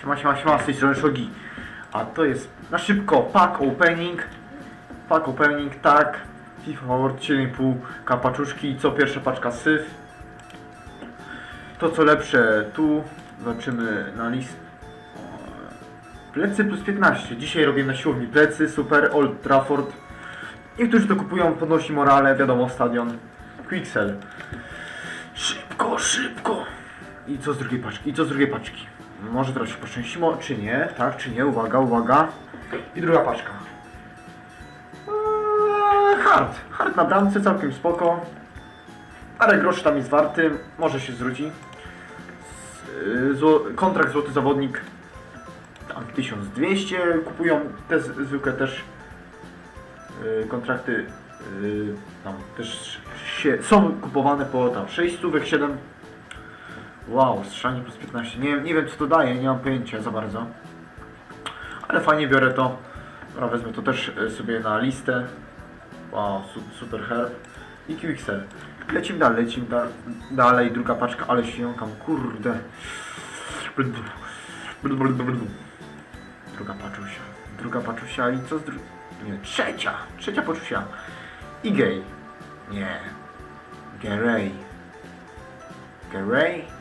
Siema, siema, siema, z tej strony Shogi. A to jest na szybko pack opening. Pack opening, tak. FIFA Award 7,5 kapaczuszki. Co pierwsza paczka syf. To co lepsze tu. Zobaczymy na list. Plecy plus 15. Dzisiaj robię na siłowni plecy. Super. Old Trafford. Niektórzy to kupują, podnosi morale. Wiadomo, stadion. Quixel. Szybko, szybko. I co z drugiej paczki? I co z drugiej paczki? Może teraz się poszczęściło, czy nie? Tak, czy nie? Uwaga, uwaga. I druga paczka. Eee, hard. Hard na bramce, całkiem spoko. Parę groszy tam jest warty. Może się zwróci. S- Zło, kontrakt złoty zawodnik. Tam 1200 kupują. Te zwykłe też yy, kontrakty yy, tam też się, są kupowane po tam 6 stówek, 7 Wow, strzelanie plus 15. Nie, nie wiem co to daje, nie mam pojęcia za bardzo. Ale fajnie biorę to. Dobra, wezmę to też e, sobie na listę. Wow, su super herb. I Quixel. Lecimy dalej, lecimy da dalej. Druga paczka, ale się jąkam, kurde. Druga paczusia. Druga paczusia i co z dru... Nie, trzecia. Trzecia paczusia. I gay. Nie. Geray. Geray?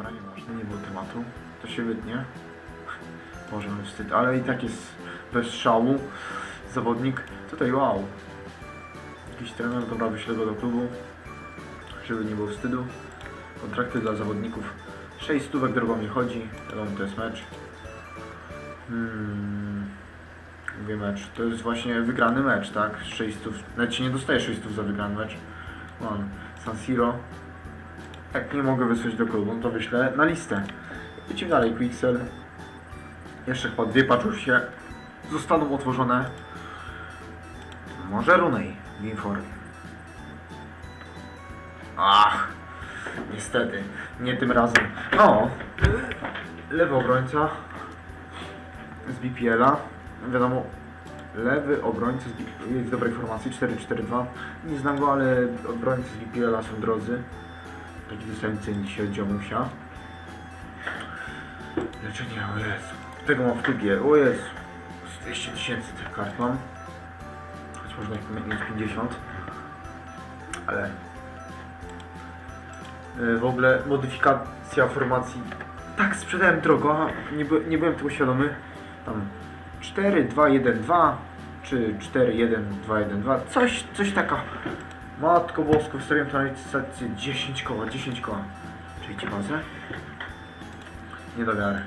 Dobra, nieważne, nie było tematu. To się wytnie. Możemy wstyd, ale i tak jest bez szału. Zawodnik. Tutaj wow. Jakiś trener, dobra, wyślę go do klubu. Żeby nie było wstydu. Kontrakty dla zawodników. 6 stówek drogą nie chodzi. Wiadomo, to jest mecz. Hmm. Mówię mecz. To jest właśnie wygrany mecz, tak? 6 stów. Nawet się nie dostaje 6 stów za wygrany mecz. Mam San Siro. Jak nie mogę wysłać do klubu, no to wyślę na listę. Lecimy dalej, Quixel. Jeszcze chyba dwie paczusie zostaną otworzone. Może Runej, Winfor. Ach, niestety, nie tym razem. O, lewy obrońca z BPL-a. Wiadomo, lewy obrońca z jest w dobrej formacji 4-4-2. Nie znam go, ale obrońcy z BPL-a są drodzy. Taki dostałem cen dzisiaj od dziomusia. Leczenie, o Jezu. Tego mam w klubie, o Jezu. Z 200 tysięcy tych kart mam. Choć można ich mieć 50. Ale... Yy, W ogóle modyfikacja formacji tak sprzedałem drogo, nie, by, nie byłem tego świadomy. Tam 4, 2, 1, 2 czy 4, 1, 2, 1, 2. Coś, coś taka. Matko Bosko, na licytację 10 koła, 10 koła. Czyli bazę? Nie do wiary.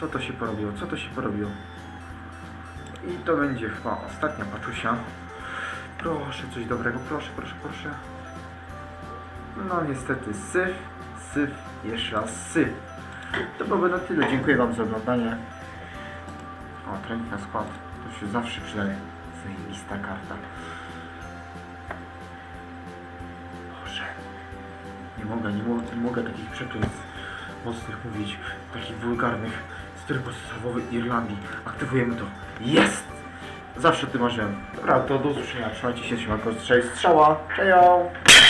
Co to się porobiło? Co to się porobiło? I to będzie chyba ostatnia paczusia. Proszę, coś dobrego, proszę, proszę, proszę. No niestety syf, syf, jeszcze raz syf. To byłoby na tyle. Dziękuję Wam za oglądanie. O, trening na skład. To się zawsze przydaje. Zajebista karta. Mogę, nie, mo- nie mogę takich przekleństw mocnych mówić. Takich wulgarnych. Styl podstawowy Irlandii. Aktywujemy to. Jest! Zawsze o tym marzyłem. Dobra, to do usłyszenia. Trzymajcie się, siłako. Strzała. Cześć!